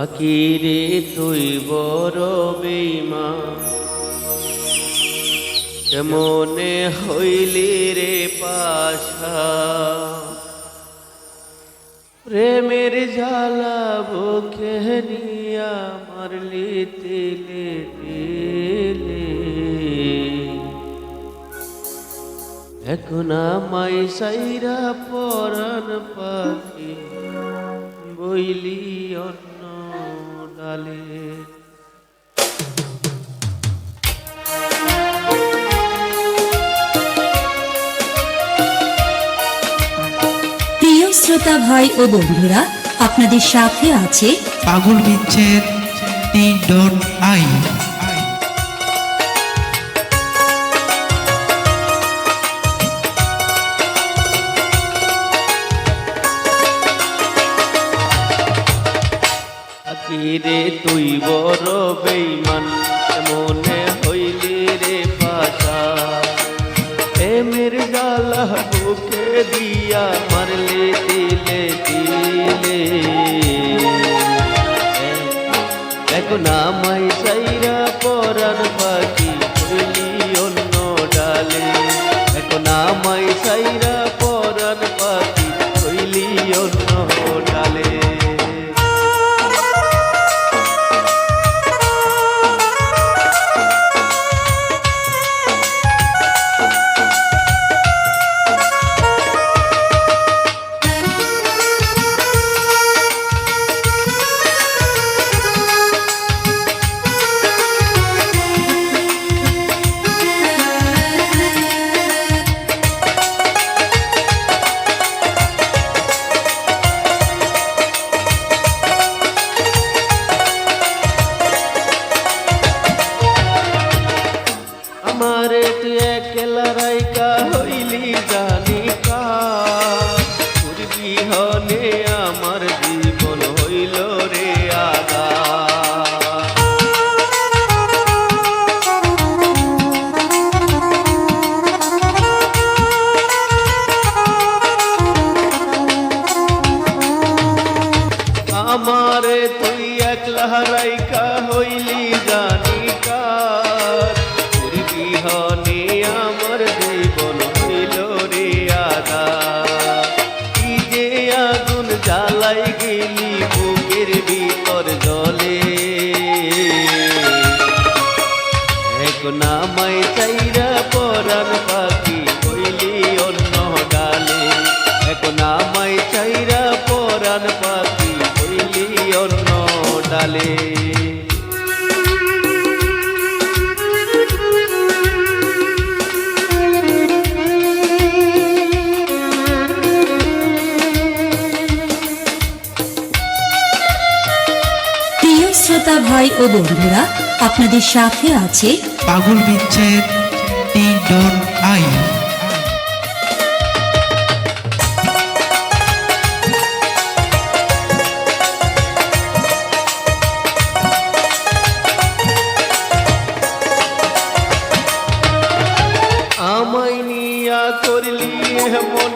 পাখিরে তুই বড় বেমা কেমনে হইলি রে পাশা? প্রেমের জ্বালা বুকে নিয়া মারলি তিলে এখন আমাই সাইরা পরাণ পাখি বইলি অন্য ডালে প্রিয় শ্রোতা ভাই ও বন্ধুরা আপনাদের সাথে আছে পাগল বিচ্ছেদ টি ডট আই। আকিরে তুই বড় বেইমান মনে হইলি রে পাশা। প্রেমের গালা বুকে দিয়া মারলে, দিলে দিলে। এখন আমায় চাইরা hug. শ্রোতা ভাই ও বন্ধুরা আপনাদের সাথে আছে পাগল বিচ্ছেদ টি ডট আই। আমায় নিয়া করলি এমন